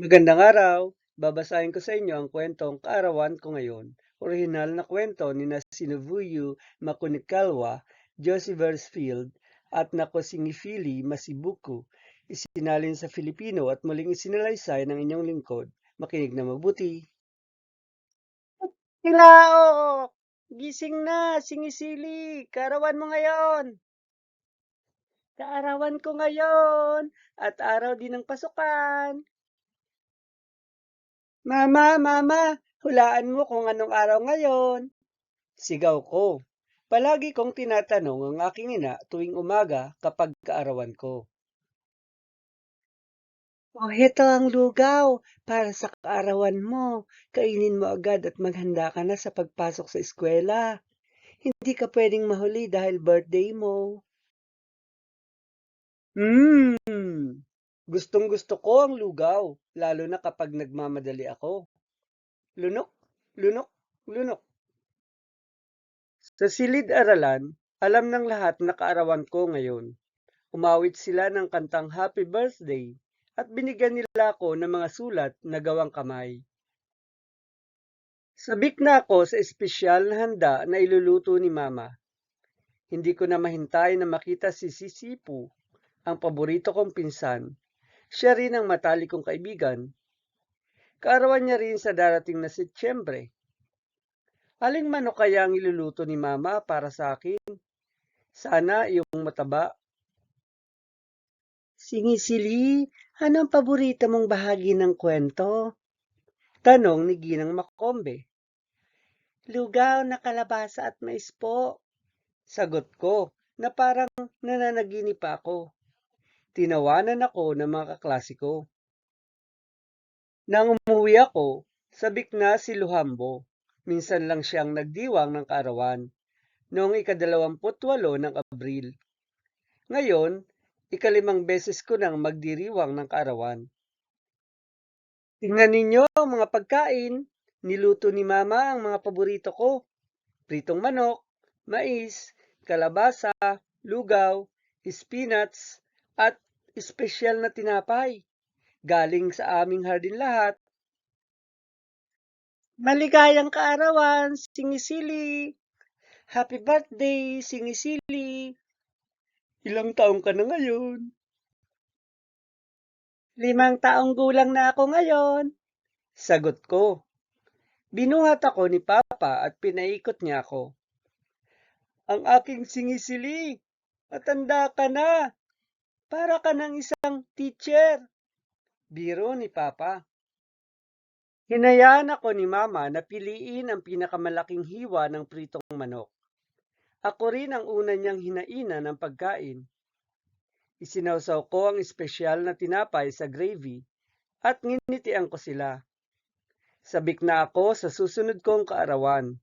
Magandang araw! Babasahin ko sa inyo ang kwentong Kaarawan Ko Ngayon. Orihinal na kwento ni na Sinovuyo Makunikalwa, Josie Versfield at Nakosingifili Masibuku. Isinalin sa Filipino at muling isinalaysay ng inyong lingkod. Makinig na mabuti. Hilao! Gising na! Singisili! Kaarawan mo ngayon! Kaarawan ko ngayon! At araw din ng pasukan! Mama, mama, hulaan mo kung anong araw ngayon. Sigaw ko. Palagi kong tinatanong ang aking ina tuwing umaga kapag kaarawan ko. O heto ang lugaw para sa kaarawan mo. Kainin mo agad at maghanda ka na sa pagpasok sa eskwela. Hindi ka pwedeng mahuli dahil birthday mo. Mmm, gustong gusto ko ang lugaw, lalo na kapag nagmamadali ako. Lunok, lunok, lunok. Sa silid-aralan, alam ng lahat na kaarawan ko ngayon. Umawit sila ng kantang Happy Birthday at binigyan nila ako ng mga sulat na gawang kamay. Sabik na ako sa espesyal na handa na iluluto ni Mama. Hindi ko na mahintay na makita si Sisipu, ang paborito kong pinsan. Siya rin ang matali kong kaibigan. Kaarawan niya rin sa darating na Setyembre. Aling manok kaya ang iluluto ni Mama para sa akin? Sana yung mataba. Singisili, ano ang paborito mong bahagi ng kwento? Tanong ni Ginang Makombe. Lugaw na kalabasa at mais po. Sagot ko na parang nananaginip ako. Tinawanan ako ng mga kaklase. Nang umuwi ako, sabik na si Luhambo. Minsan lang siyang nagdiwang ng kaarawan noong ikadalawamputwalo ng Abril. Ngayon, ikalimang beses ko nang magdiriwang ng kaarawan. Tingnan ninyo ang mga pagkain. Niluto ni Mama ang mga paborito ko. Pritong manok, mais, kalabasa, lugaw, spinach, at espesyal na tinapay. Galing sa aming hardin lahat. Maligayang kaarawan, singisili. Happy birthday, singisili. Ilang taong ka na ngayon? Limang taong gulang na ako ngayon. Sagot ko. Binuhat ako ni Papa at pinaikot niya ako. Ang aking singisili, matanda ka na. Para ka ng isang teacher. Biro ni Papa. Hinayaan ako ni Mama na piliin ang pinakamalaking hiwa ng pritong manok. Ako rin ang una niyang hinaina ng pagkain. Isinawsaw ko ang espesyal na tinapay sa gravy at nginitian ko sila. Sabik na ako sa susunod kong kaarawan.